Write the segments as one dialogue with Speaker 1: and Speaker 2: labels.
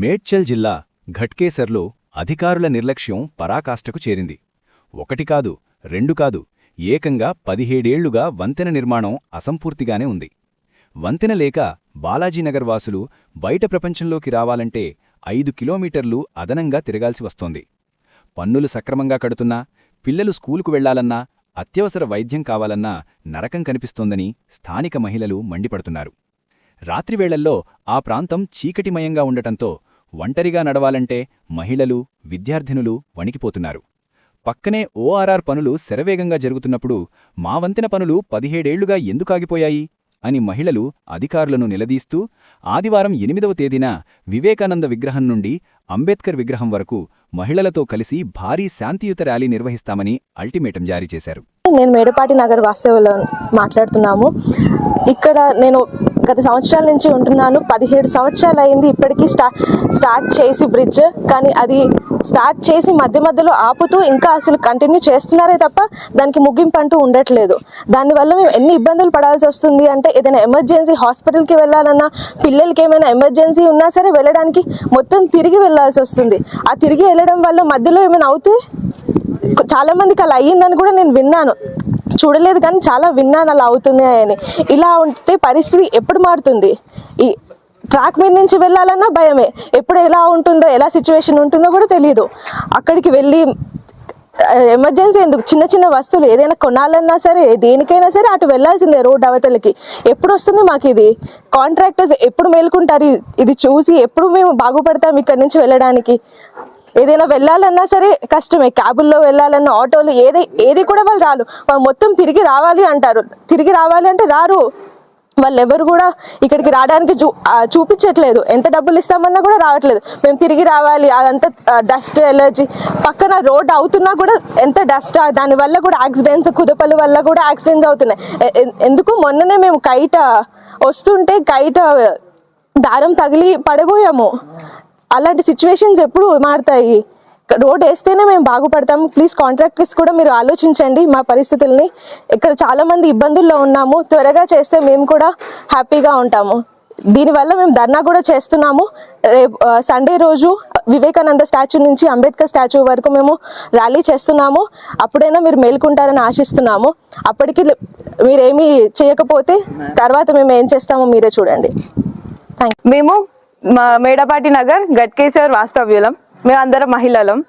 Speaker 1: మేడ్చల్ జిల్లా ఘట్కేసర్లో అధికారుల నిర్లక్ష్యం పరాకాష్ఠకు చేరింది. ఒకటి కాదు రెండు కాదు ఏకంగా పదిహేడేళ్ళుగా వంతెన నిర్మాణం అసంపూర్తిగానే ఉంది. వంతెన లేక బాలాజీనగర్ వాసులు బయట ప్రపంచంలోకి రావాలంటే ఐదు కిలోమీటర్లు అదనంగా తిరగాల్సి వస్తోంది. పన్నులు సక్రమంగా కడుతున్నా పిల్లలు స్కూలుకు వెళ్ళాలన్నా అత్యవసర వైద్యం కావాలన్నా నరకం కనిపిస్తోందని స్థానిక మహిళలు మండిపడుతున్నారు. రాత్రివేళల్లో ఆ ప్రాంతం చీకటిమయంగా ఉండటంతో ఒంటరిగా నడవాలంటే మహిళలు విద్యార్థినులు వణికిపోతున్నారు. పక్కనే ఓఆర్ఆర్ పనులు శరవేగంగా జరుగుతున్నప్పుడు మా వంతెన పనులు పదిహేడేళ్ళుగా ఎందుకాగిపోయాయి అని మహిళలు అధికారులను నిలదీస్తూ ఆదివారం ఎనిమిదవ తేదీన వివేకానంద విగ్రహం నుండి అంబేద్కర్ విగ్రహం వరకు మహిళలతో కలిసి భారీ శాంతియుత ర్యాలీ నిర్వహిస్తామని అల్టిమేటం జారీ చేశారు.
Speaker 2: నేను మేడపాటి నగర్ వాస్తవ్యంలో మాట్లాడుతున్నాము. ఇక్కడ నేను గత సంవత్సరాల నుంచి ఉంటున్నాను. పదిహేడు సంవత్సరాలు అయింది ఇప్పటికీ స్టా స్టార్ట్ చేసి బ్రిడ్జ్. కానీ అది స్టార్ట్ చేసి మధ్య మధ్యలో ఆపుతూ ఇంకా అసలు కంటిన్యూ చేస్తున్నారే తప్ప దానికి ముగింపు అంటూ ఉండట్లేదు. దానివల్ల మేము ఎన్ని ఇబ్బందులు పడాల్సి వస్తుంది అంటే ఏదైనా ఎమర్జెన్సీ హాస్పిటల్కి వెళ్ళాలన్నా పిల్లలకి ఏమైనా ఎమర్జెన్సీ ఉన్నా సరే వెళ్ళడానికి మొత్తం తిరిగి వెళ్ళాల్సి వస్తుంది. ఆ తిరిగి వెళ్ళడం వల్ల మధ్యలో ఏమైనా అవుతే చాలా మందికి అలా అయ్యిందని కూడా నేను విన్నాను. చూడలేదు కానీ చాలా విన్నాను అలా అవుతున్నాయని. ఇలా ఉంటే పరిస్థితి ఎప్పుడు మారుతుంది? ఈ ట్రాక్ మీద నుంచి వెళ్ళాలన్నా భయమే. ఎప్పుడు ఎలా ఉంటుందో ఎలా సిచ్యువేషన్ ఉంటుందో కూడా తెలియదు అక్కడికి వెళ్ళి ఎమర్జెన్సీ ఎందుకు? చిన్న చిన్న వస్తువులు ఏదైనా కొనాలన్నా సరే దేనికైనా సరే అటు వెళ్ళాల్సిందే రోడ్ అవతలకి. ఎప్పుడు వస్తుంది మాకు ఇది? కాంట్రాక్టర్స్ ఎప్పుడు మేల్కుంటారు? ఇది చూసి ఎప్పుడు మేము బాగుపడతాం ఇక్కడ నుంచి వెళ్ళడానికి? ఏదైనా వెళ్ళాలన్నా సరే కష్టమే. క్యాబుల్లో వెళ్ళాలన్నా ఆటోలు ఏది ఏది కూడా వాళ్ళు రాలు వాళ్ళు మొత్తం తిరిగి రావాలి అంటారు. తిరిగి రావాలి అంటే రారు. వాళ్ళు ఎవరు కూడా ఇక్కడికి రావడానికి చూ చూపించట్లేదు. ఎంత డబ్బులు ఇస్తామన్నా కూడా రావట్లేదు. మేము తిరిగి రావాలి అదంతా డస్ట్ ఎలర్జీ. పక్కన రోడ్ అవుతున్నా కూడా ఎంత డస్ట్ దానివల్ల కూడా యాక్సిడెంట్స్ కుదపల వల్ల కూడా యాక్సిడెంట్స్ అవుతున్నాయి. ఎందుకు? మొన్ననే మేము కైట వస్తుంటే కైట దారం తగిలి పడిపోయాము అలాంటి సిచ్యువేషన్స్ ఎప్పుడు మారుతాయి? రోడ్ వేస్తేనే మేము బాగుపడతాం ప్లీజ్ కాంట్రాక్టర్స్ కూడా మీరు ఆలోచించండి మా పరిస్థితుల్ని. ఇక్కడ చాలా మంది ఇబ్బందుల్లో ఉన్నాము. త్వరగా చేస్తే మేము కూడా హ్యాపీగా ఉంటాము. దీనివల్ల మేము ధర్నా కూడా చేస్తున్నాము. రేపు సండే రోజు వివేకానంద స్టాచ్యూ నుంచి అంబేద్కర్ స్టాచ్యూ వరకు మేము ర్యాలీ చేస్తున్నాము. అప్పుడైనా మీరు మేల్కుంటారని ఆశిస్తున్నాము. అప్పటికి మీరేమీ చేయకపోతే తర్వాత మేము ఏం చేస్తామో మీరే చూడండి. థ్యాంక్
Speaker 3: మేము మా మేడపాటి నగర్ గట్కేశ్వర్ వాస్తవ్యులం. మేమందరం మహిళలం.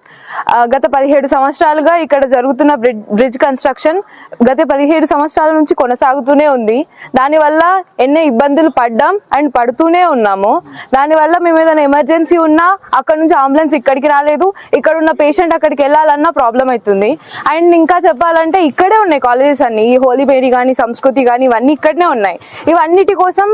Speaker 3: గత పదిహేడు సంవత్సరాలుగా ఇక్కడ జరుగుతున్న బ్రిడ్జ్ కన్స్ట్రక్షన్ గత పదిహేడు సంవత్సరాల నుంచి కొనసాగుతూనే ఉంది. దానివల్ల ఎన్నో ఇబ్బందులు పడ్డాం అండ్ పడుతూనే ఉన్నాము. దానివల్ల మేము ఏదైనా ఎమర్జెన్సీ ఉన్నా అక్కడ నుంచి అంబులెన్స్ ఇక్కడికి రాలేదు. ఇక్కడ ఉన్న పేషెంట్ అక్కడికి వెళ్ళాలన్నా ప్రాబ్లం అవుతుంది. అండ్ ఇంకా చెప్పాలంటే ఇక్కడే ఉన్నాయి కాలేజెస్ అన్ని. ఈ హోలీ బేరీ కానీ సంస్కృతి కానీ ఇవన్నీ ఇక్కడనే ఉన్నాయి. ఇవన్నిటి కోసం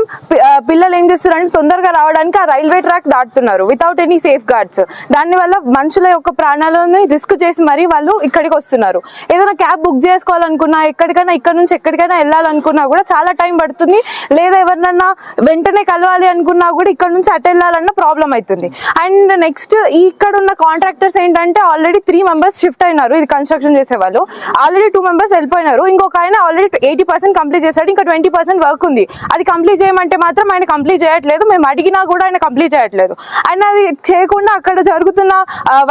Speaker 3: పిల్లలు ఏం చేస్తున్నారంటే తొందరగా రావడానికి ఆ రైల్వే ట్రాక్ దాటుతున్నారు వితౌట్ ఎనీ సేఫ్ గార్డ్స్. దానివల్ల మనుషుల యొక్క ప్రాణాలు ప్రాణాలను రిస్క్ చేసి మరీ వాళ్ళు ఇక్కడికి వస్తున్నారు. ఏదైనా క్యాబ్ బుక్ చేసుకోవాలనుకున్నా ఎక్కడికైనా ఇక్కడ నుంచి ఎక్కడికైనా వెళ్ళాలనుకున్నా కూడా చాలా టైం పడుతుంది. లేదా ఎవరినన్నా వెంటనే కలవాలి అనుకున్నా కూడా ఇక్కడ నుంచి అటు వెళ్ళాలన్న ప్రాబ్లం అవుతుంది. అండ్ నెక్స్ట్ ఇక్కడ ఉన్న కాంట్రాక్టర్స్ ఏంటంటే ఆల్రెడీ త్రీ మెంబర్స్ షిఫ్ట్ అయినారు ఇది కన్స్ట్రక్షన్ చేసే వాళ్ళు ఆల్రెడీ టూ మెంబర్స్ వెళ్ళిపోయినారు. ఇంకొక ఆయన ఆల్రెడీ ఎయిటీ పర్సెంట్ కంప్లీట్ చేశాడు. ఇంకా ట్వంటీ పర్సెంట్ వర్క్ ఉంది. అది కంప్లీట్ చేయమంటే మాత్రం ఆయన కంప్లీట్ చేయట్లేదు. మేము అడిగినా కూడా ఆయన కంప్లీట్ చేయట్లేదు. ఆయన అది చేయకుండా అక్కడ జరుగుతున్న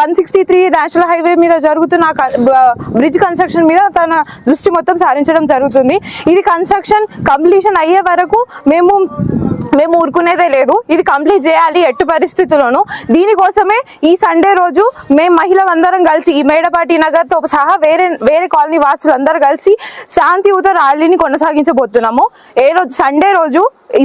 Speaker 3: one sixty three national highway మీద జరుగుతున్న బ్రిడ్జ్ కన్స్ట్రక్షన్ మీద తన దృష్టి మొత్తం సారించడం జరుగుతుంది. ఇది కన్స్ట్రక్షన్ కంప్లీషన్ అయ్యే వరకు మేము మేము ఊరుకునేదే లేదు. ఇది కంప్లీట్ చేయాలి ఎట్టు పరిస్థితుల్లోనూ. దీనికోసమే ఈ సండే రోజు మేము మహిళలందరం కలిసి ఈ మేడపాటి నగర్తో సహా వేరే వేరే కాలనీ వాసులు అందరూ కలిసి శాంతియుత ర్యాలీని కొనసాగించబోతున్నాము. ఏ రోజు సండే రోజు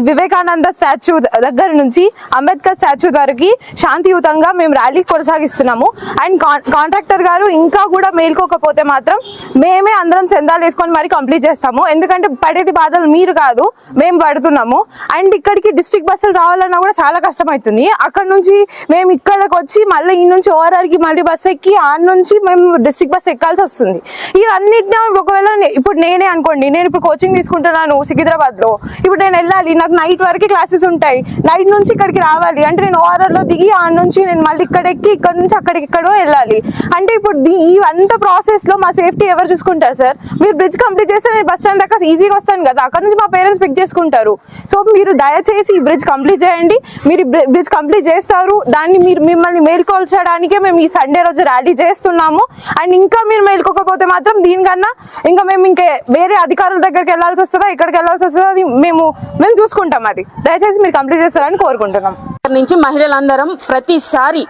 Speaker 3: వివేకానంద స్టాచ్యూ దగ్గర నుంచి అంబేద్కర్ స్టాచ్యూ వరకు శాంతియుతంగా మేము ర్యాలీ కొనసాగిస్తున్నాము. అండ్ కాంట్రాక్టర్ గారు ఇంకా కూడా మేల్కోకపోతే మాత్రం మేమే అందరం చందాలు వేసుకొని మరి కంప్లీట్ చేస్తాము. ఎందుకంటే పడేది బాధలు మీరు కాదు మేము పడుతున్నాము. అండ్ ఇక్కడికి డిస్ట్రిక్ట్ బస్సులు రావాలన్నా కూడా చాలా కష్టమవుతుంది అక్కడ నుంచి మేము ఇక్కడికి వచ్చి మళ్ళీ ఈ నుంచి ఓఆర్ఆర్కి మళ్ళీ బస్ ఎక్కి ఆ నుంచి మేము డిస్ట్రిక్ట్ బస్ ఎక్కాల్సి వస్తుంది. ఇవన్నిటిని ఒకవేళ ఇప్పుడు నేనే అనుకోండి నేను ఇప్పుడు కోచింగ్ తీసుకుంటున్నాను సికింద్రాబాద్లో. ఇప్పుడు నేను వెళ్ళాలి నాకు నైట్ వరకు క్లాసెస్ ఉంటాయి. నైట్ నుంచి ఇక్కడికి రావాలి. అంటే నేను ORR లో దిగి ఆ నుంచి నేను మళ్ళీ ఇక్కడ ఎక్కి ఇక్కడ నుంచి అక్కడికి ఎక్కడో వెళ్ళాలి. అంటే ఇప్పుడు దీ- ఈ అంత ప్రాసెస్లో మా సేఫ్టీ ఎవరు చూసుకుంటారు సార్ మీరు బ్రిడ్జ్ కంప్లీట్ చేస్తే నేను బస్ స్టాండ్ దాకా ఈజీగా వస్తాను కదా. అక్కడ నుంచి మా పేరెంట్స్ పిక్ చేసుకుంటారు. సో మీరు దయచేసి ఈ బ్రిడ్జ్ కంప్లీట్ చేయండి. మీరు బ్రిడ్జ్ కంప్లీట్ చేస్తారు. దాన్ని మీరు మిమ్మల్ని మేల్కొల్చడానికే మేము ఈ సండే రోజు ర్యాలీ చేస్తున్నాము. అండ్ ఇంకా మీరు మేల్కోకపోతే మాత్రం దీనికన్నా ఇంకా మేము ఇంకా వేరే అధికారుల దగ్గరికి వెళ్ళాల్సి వస్తుందా ఇక్కడికి వెళ్ళాల్సి వస్తుందా అది మేము మేము చూసుకుంటాం అది. దయచేసి మీరు కంప్లీట్ చేస్తారని కోరుకుంటున్నాం.
Speaker 4: దగ్గర నుంచి మహిళలందరం ప్రతిసారి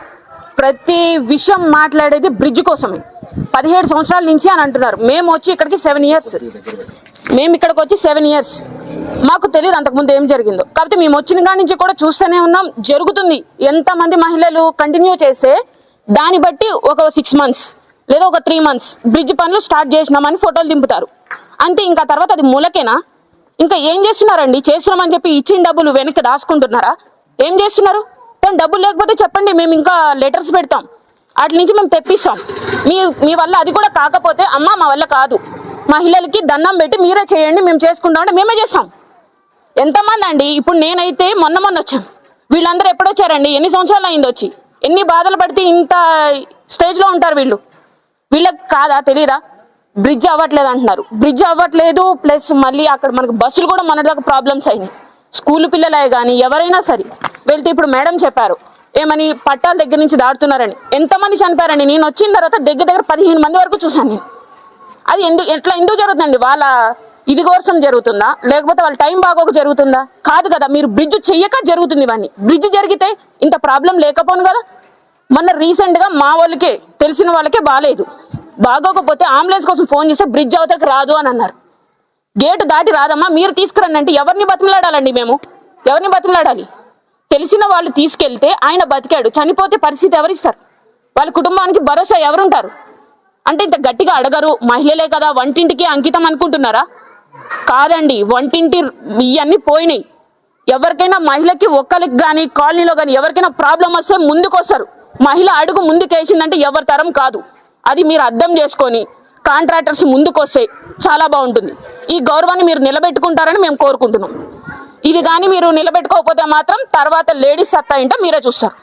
Speaker 4: ప్రతి విషయం మాట్లాడేది బ్రిడ్జ్ కోసమే. పదిహేడు సంవత్సరాల నుంచి అని అంటున్నారు. మేము వచ్చి ఇక్కడికి సెవెన్ ఇయర్స్ మేము ఇక్కడికి వచ్చి సెవెన్ ఇయర్స్ మాకు తెలియదు అంతకుముందు ఏం జరిగిందో. కాబట్టి మేము వచ్చిన కాడి నుంచి కూడా చూస్తూనే ఉన్నాం. జరుగుతుంది. ఎంతమంది మహిళలు కంటిన్యూ చేస్తే దాన్ని బట్టి ఒక సిక్స్ మంత్స్ లేదా ఒక త్రీ మంత్స్ బ్రిడ్జ్ పనులు స్టార్ట్ చేసినామని ఫోటోలు దింపుతారు. అంతే ఇంకా తర్వాత అది మూలకేనా? ఇంకా ఏం చేస్తున్నారండి? చేస్తున్నామని చెప్పి ఇచ్చిన డబ్బులు వెనక్కి దాచుకుంటున్నారా? ఏం చేస్తున్నారు? కానీ డబ్బులు లేకపోతే చెప్పండి మేము ఇంకా లెటర్స్ పెడతాం. వాటి నుంచి మేము తెప్పిస్తాం. మీ మీ వల్ల అది కూడా కాకపోతే అమ్మ మా వల్ల కాదు. మహిళలకి దండం పెట్టి మీరే చేయండి మేము చేసుకుంటాం అంటే మేమే చేస్తాం. ఎంతమంది అండి? ఇప్పుడు నేనైతే మొన్న మొన్న వచ్చాను వీళ్ళందరూ ఎప్పుడొచ్చారండి ఎన్ని సంవత్సరాలు అయింది వచ్చి? ఎన్ని బాధలు పడితే ఇంత స్టేజ్లో ఉంటారు వీళ్ళు? వీళ్ళకి కాదా? తెలీదా? బ్రిడ్జ్ అవ్వట్లేదు అంటున్నారు. బ్రిడ్జ్ అవ్వట్లేదు ప్లస్ మళ్ళీ అక్కడ మనకు బస్సులు కూడా మొన్నటిదాకా ప్రాబ్లమ్స్ అయినాయి. స్కూల్ పిల్లలే కానీ ఎవరైనా సరే. వెళ్తే ఇప్పుడు మేడం చెప్పారు ఏమని పట్టాల దగ్గర నుంచి దాడుతున్నారని ఎంతమంది చనిపోయారని నేను వచ్చిన తర్వాత దగ్గర దగ్గర పదిహేను మంది వరకు చూశాను నేను. అది ఎందుకు ఎట్లా ఎందుకు జరుగుతుందండి? వాళ్ళ ఇది కోసం జరుగుతుందా? లేకపోతే వాళ్ళ టైం బాగోక జరుగుతుందా? కాదు కదా మీరు బ్రిడ్జ్ చెయ్యక జరుగుతుంది ఇవన్నీ. బ్రిడ్జ్ జరిగితే ఇంత ప్రాబ్లం లేకపోను కదా. మొన్న రీసెంట్గా మా వాళ్ళకే తెలిసిన వాళ్ళకే బాగాలేదు బాగోకపోతే అంబులెన్స్ కోసం ఫోన్ చేస్తే బ్రిడ్జ్ అవతలకి రాదు అని అన్నారు. గేటు దాటి రాదమ్మా మీరు తీసుకురండి అంటే ఎవరిని బతిమలాడాలండి మేము? ఎవరిని బతిమలాడాలి? తెలిసిన వాళ్ళు తీసుకెళ్తే ఆయన బతికాడు చనిపోతే పరిస్థితి ఎవరిస్తారు? వాళ్ళ కుటుంబానికి భరోసా ఎవరుంటారు? అంటే ఇంత గట్టిగా అడగరు మహిళలే కదా వంటింటికి అంకితం అనుకుంటున్నారా? కాదండి వంటింటి ఇవన్నీ పోయినాయి. ఎవరికైనా మహిళకి ఒక్కరికి కానీ కాలనీలో కానీ ఎవరికైనా ప్రాబ్లం వస్తే ముందుకు వస్తారు మహిళ అడుగు ముందుకేసిందంటే ఎవరి తరం కాదు. అది మీరు అర్థం చేసుకొని కాంట్రాక్టర్స్ ముందుకు వస్తే చాలా బాగుంటుంది. ఈ గౌరవాన్ని మీరు నిలబెట్టుకుంటారని మేము కోరుకుంటున్నాం. ఇది కానీ మీరు నిలబెట్టుకోకపోతే మాత్రం తర్వాత లేడీస్ సత్తా ఏంటో మీరే చూస్తారు.